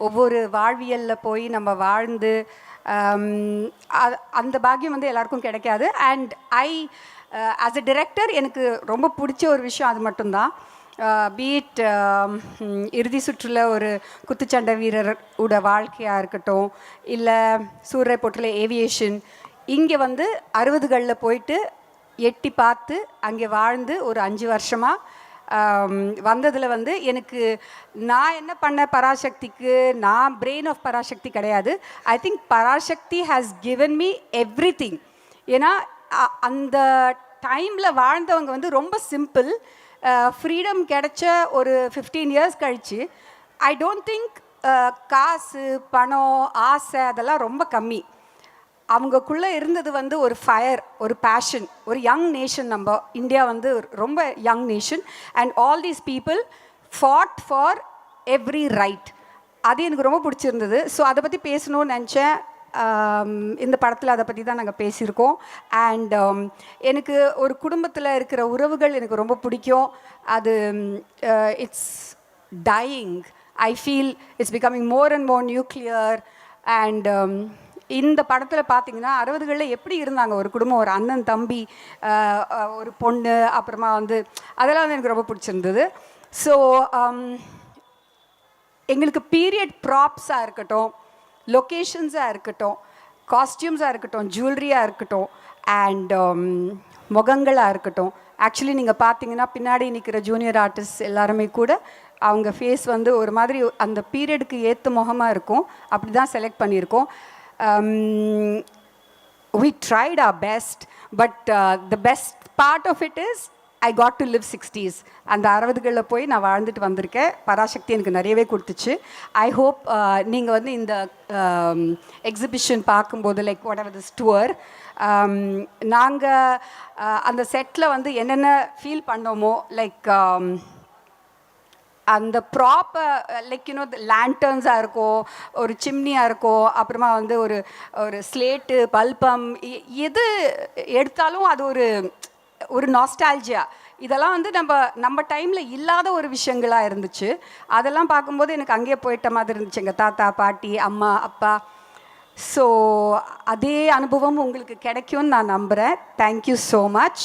ஒவ்வொரு வாழ்வியலில் போய் நம்ம வாழ்ந்து அந்த பாக்கியம் வந்து எல்லாருக்கும் கிடைக்காது. And I as a director எனக்கு ரொம்ப பிடிச்ச ஒரு விஷயம் அது மட்டும்தான். பீட் இறுதி சுற்றில் ஒரு குத்துச்சண்டை வீரர் உட வாழ்க்கையாக இருக்கட்டும் இல்லை சூரிய போட்டில் ஏவியேஷன் இங்கே வந்து அறுபதுகளில் போயிட்டு எட்டி பார்த்து அங்கே வாழ்ந்து ஒரு அஞ்சு வருஷமாக வந்ததில் வந்து எனக்கு நான் என்ன பண்ண பராசக்திக்கு நான் பிரெயின் ஆஃப் பராசக்தி கிடையாது. I think Parasakthi has given me everything ஏன்னா அந்த டைமில் வாழ்ந்தவங்க வந்து ரொம்ப சிம்பிள் ஃப்ரீடம் கிடைச்ச ஒரு ஃபிஃப்டீன் இயர்ஸ் கழிச்சு ஐ டோன்ட் திங்க் காசு பணம் ஆசை அதெல்லாம் ரொம்ப கம்மி. அவங்கக்குள்ளே இருந்தது வந்து ஒரு ஃபயர் ஒரு பேஷன் ஒரு யங் நேஷன் நம்ம இந்தியா வந்து ரொம்ப young nation and all these people fought for every right அது எனக்கு ரொம்ப பிடிச்சிருந்தது. ஸோ அதை பற்றி பேசணும்னு நினச்சேன். இந்த படத்தில் அதை பற்றி தான் நாங்கள் பேசியிருக்கோம். அண்ட் எனக்கு ஒரு குடும்பத்தில் இருக்கிற உறவுகள் எனக்கு ரொம்ப பிடிக்கும். அது it's dying I feel it's becoming more and more nuclear and இந்த படத்தில் பார்த்தீங்கன்னா அறுபதுகளில் எப்படி இருந்தாங்க? ஒரு குடும்பம் ஒரு அண்ணன் தம்பி ஒரு பொண்ணு அப்புறமா வந்து அதெல்லாம் வந்து எனக்கு ரொம்ப பிடிச்சிருந்தது. ஸோ um, எங்களுக்கு பீரியட் ப்ராப்ஸாக இருக்கட்டும் லொக்கேஷன்ஸாக இருக்கட்டும் காஸ்டியூம்ஸாக இருக்கட்டும் ஜுவல்லரியாக இருக்கட்டும் அண்ட் um, முகங்களாக இருக்கட்டும். ஆக்சுவலி நீங்கள் பார்த்தீங்கன்னா பின்னாடி நிற்கிற ஜூனியர் ஆர்டிஸ்ட் எல்லாருமே கூட அவங்க ஃபேஸ் வந்து ஒரு மாதிரி அந்த பீரியடுக்கு ஏற்ற முகமாக இருக்கும். அப்படி தான் செலக்ட் பண்ணியிருக்கோம். Um, we tried our best but uh, the best part of it is I got to live sixties அந்த அறுபதுகளில் போய் நான் வாழ்ந்துட்டு வந்திருக்கேன். பராசக்தி எனக்கு நிறையவே கொடுத்துச்சு. ஐ ஹோப் uh, நீங்கள் வந்து இந்த um, எக்ஸிபிஷன் பார்க்கும்போது like whatever this tour நாங்கள் அந்த செட்டில் வந்து என்னென்ன ஃபீல் பண்ணோமோ லைக் um, அந்த ப்ராப்பர் லைக் யூனோ லேண்டர்ன்ஸாக இருக்கும் ஒரு சிம்னியாக இருக்கும் அப்புறமா வந்து ஒரு ஒரு ஸ்லேட்டு பல்பம் எது எடுத்தாலும் அது ஒரு ஒரு நாஸ்டால்ஜியா இதெல்லாம் வந்து நம்ம நம்ம டைமில் இல்லாத ஒரு விஷயங்களாக இருந்துச்சு. அதெல்லாம் பார்க்கும்போது எனக்கு அங்கேயே போயிட்ட மாதிரி இருந்துச்சு. எங்கள் தாத்தா பாட்டி அம்மா அப்பா. ஸோ அதே அனுபவம் உங்களுக்கு கிடைக்கும்னு நான் நம்புகிறேன் தேங்க்யூ ஸோ மச்